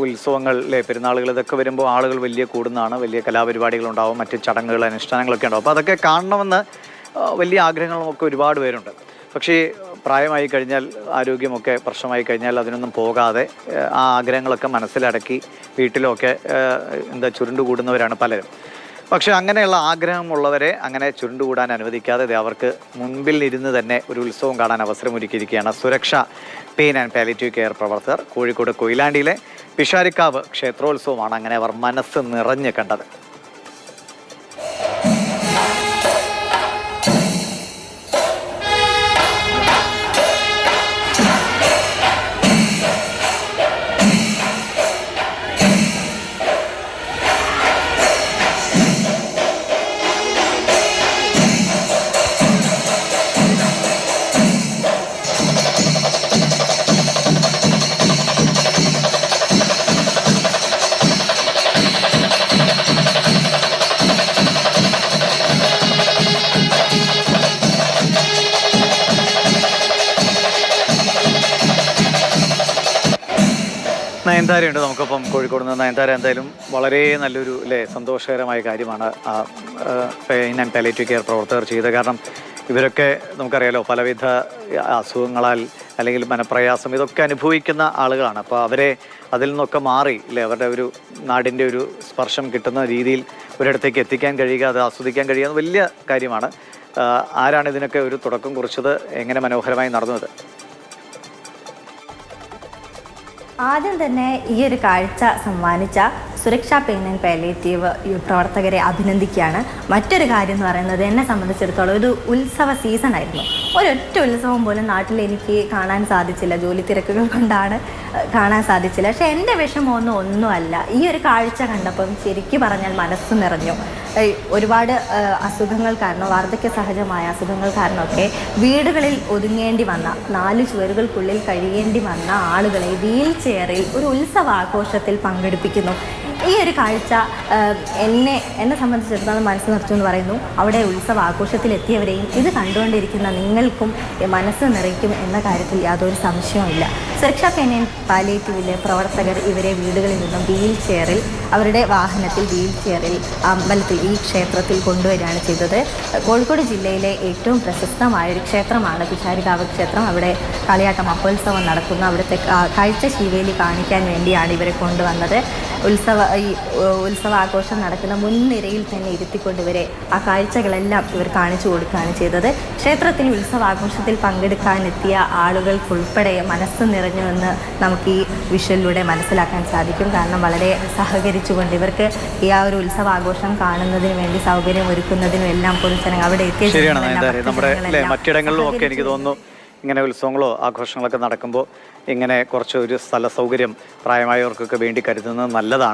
ഉത്സവങ്ങളിലെ പെരുന്നാളുകൾ ഇതൊക്കെ വരുമ്പോൾ ആളുകൾ വലിയ കൂടുന്നതാണ്. വലിയ കലാപരിപാടികളുണ്ടാവും. മറ്റ് ചടങ്ങുകൾ അനുഷ്ഠാനങ്ങളൊക്കെ ഉണ്ടാവും. അപ്പോൾ അതൊക്കെ കാണണമെന്ന് വലിയ ആഗ്രഹങ്ങളുമൊക്കെ ഒരുപാട് പേരുണ്ട്. പക്ഷേ പ്രായമായി കഴിഞ്ഞാൽ ആരോഗ്യമൊക്കെ പ്രശ്നമായി കഴിഞ്ഞാൽ അതിനൊന്നും പോകാതെ ആ, ആഗ്രഹങ്ങളൊക്കെ മനസ്സിലടക്കി വീട്ടിലൊക്കെ എന്താ ചുരുണ്ടുകൂടുന്നവരാണ് പലരും. പക്ഷെ അങ്ങനെയുള്ള ആഗ്രഹമുള്ളവരെ അങ്ങനെ ചുരുണ്ടുകൂടാൻ അനുവദിക്കാതെ അവർക്ക് മുൻപിൽ ഇരുന്ന് തന്നെ ഒരു ഉത്സവം കാണാൻ അവസരമൊരുക്കിയിരിക്കുകയാണ് സുരക്ഷ പെയിൻ ആൻഡ് പാലിറ്റീവ് കെയർ പ്രവർത്തകർ കോഴിക്കോട് കൊയിലാണ്ടിയിലെ പിഷാരിക്കാവ് ക്ഷേത്രോത്സവമാണ് അങ്ങനെ അവർ മനസ്സ് നിറഞ്ഞ് കണ്ടത്. നയൻതാരയുണ്ട് നമുക്കിപ്പം കോഴിക്കോട് നിന്ന് നയൻതാര എന്തായാലും വളരെ നല്ലൊരു അല്ലേ സന്തോഷകരമായ കാര്യമാണ് ആ പെയിൻ ആൻഡ് പാലേറ്റീവ് കെയർ പ്രവർത്തകർ ചെയ്തത്. കാരണം ഇവരൊക്കെ നമുക്കറിയാലോ പലവിധ അസുഖങ്ങളാൽ അല്ലെങ്കിൽ മനപ്രയാസം ഇതൊക്കെ അനുഭവിക്കുന്ന ആളുകളാണ്. അപ്പോൾ അവരെ അതിൽ നിന്നൊക്കെ മാറി അല്ലേ അവരുടെ ഒരു നാടിന്റെ ഒരു സ്പർശം കിട്ടുന്ന രീതിയിൽ ഒരിടത്തേക്ക് എത്തിക്കാൻ കഴിയുക അത് ആസ്വദിക്കാൻ കഴിയുക വലിയ കാര്യമാണ്. ആരാണ് ഇതിനൊക്കെ ഒരു തുടക്കം കുറിച്ചത്? എങ്ങനെ മനോഹരമായി നടന്നത്? ആദ്യം തന്നെ ഈ ഒരു കാഴ്ച സമ്മാനിച്ച സുരക്ഷാ പെയിൻ ആൻഡ് പാലിയേറ്റീവ് പ്രവർത്തകരെ അഭിനന്ദിക്കുകയാണ്. മറ്റൊരു കാര്യം എന്ന് പറയുന്നത് എന്നെ സംബന്ധിച്ചിടത്തോളം ഒരു ഉത്സവ സീസൺ ആയിരുന്നു. ഒരൊറ്റ ഉത്സവം പോലും നാട്ടിൽ എനിക്ക് കാണാൻ സാധിച്ചില്ല. ജോലി തിരക്കുകൾ കൊണ്ടാണ് കാണാൻ സാധിച്ചില്ല. പക്ഷെ എന്റെ വിഷമമൊന്നും ഒന്നുമല്ല ഈ ഒരു കാഴ്ച കണ്ടപ്പം ശരിക്കും പറഞ്ഞാൽ മനസ്സ് നിറഞ്ഞു. ഒരുപാട് അസുഖങ്ങൾ കാരണം വാർദ്ധക്യ സഹജമായ അസുഖങ്ങൾ കാരണമൊക്കെ വീടുകളിൽ ഒതുങ്ങേണ്ടി വന്ന നാല് ചുവരുകൾക്കുള്ളിൽ കഴിയേണ്ടി വന്ന ആളുകളെ വീൽ ചെയറിൽ ഒരു ഉത്സവാഘോഷത്തിൽ പങ്കെടുപ്പിക്കുന്നു. ഈ ഒരു കാഴ്ച എന്നെ എന്നെ സംബന്ധിച്ചിടത്തോളം മനസ്സ് നിറച്ചു എന്ന് പറയുന്നു. അവിടെ ഉത്സവ ആഘോഷത്തിലെത്തിയവരെയും ഇത് കണ്ടുകൊണ്ടിരിക്കുന്ന നിങ്ങൾക്കും മനസ്സ് നിറയ്ക്കും എന്ന കാര്യത്തിൽ യാതൊരു സംശയവുമില്ല സുരക്ഷാ പേനയൻ പാലിയേറ്റീവിലെ പ്രവർത്തകർ ഇവരെ വീടുകളിൽ നിന്നും വീൽ ചെയറിൽ അവരുടെ വാഹനത്തിൽ വീൽ ചെയറിൽ അമ്പലത്തിൽ ഈ ക്ഷേത്രത്തിൽ കൊണ്ടുവരികയാണ് ചെയ്തത്. കോഴിക്കോട് ജില്ലയിലെ ഏറ്റവും പ്രശസ്തമായ ഒരു ക്ഷേത്രമാണ് പിഷാരികാവ് ക്ഷേത്രം. അവിടെ കളിയാട്ട മഹോത്സവം നടക്കുന്നു. അവിടുത്തെ കാഴ്ച ശിവേലി കാണിക്കാൻ വേണ്ടിയാണ് ഇവരെ കൊണ്ടുവന്നത്. ഉത്സവ ഈ ഉത്സവാഘോഷം നടക്കുന്ന മുൻനിരയിൽ തന്നെ ഇരുത്തിക്കൊണ്ട് ഇവരെ ആ കാഴ്ചകളെല്ലാം ഇവർ കാണിച്ചു കൊടുക്കുകയാണ് ചെയ്തത്. ക്ഷേത്രത്തിൽ ഉത്സവാഘോഷത്തിൽ പങ്കെടുക്കാനെത്തിയ ആളുകൾക്കുൾപ്പെടെ മനസ്സ് നിറഞ്ഞു എന്ന് നമുക്ക് ഈ വിഷ്വലിലൂടെ മനസ്സിലാക്കാൻ സാധിക്കും. കാരണം വളരെ സഹകരിച്ചുകൊണ്ട് ഇവർക്ക് ഈ ആ ഒരു ഉത്സവാഘോഷം കാണുന്നതിന് വേണ്ടി സൗകര്യം ഒരുക്കുന്നതിനും എല്ലാം പൊതുജനങ്ങൾ അവിടെ എത്തിയ നമ്മുടെ മറ്റിടങ്ങളിലും ഒക്കെ എനിക്ക് തോന്നുന്നു ഇങ്ങനെ ഉത്സവങ്ങളോ ആഘോഷങ്ങളൊക്കെ നടക്കുമ്പോൾ ഇങ്ങനെ കുറച്ച് ഒരു സ്ഥല സൗകര്യം പ്രായമായവർക്കൊക്കെ വേണ്ടി കരുതുന്നത് നല്ലതാണ്.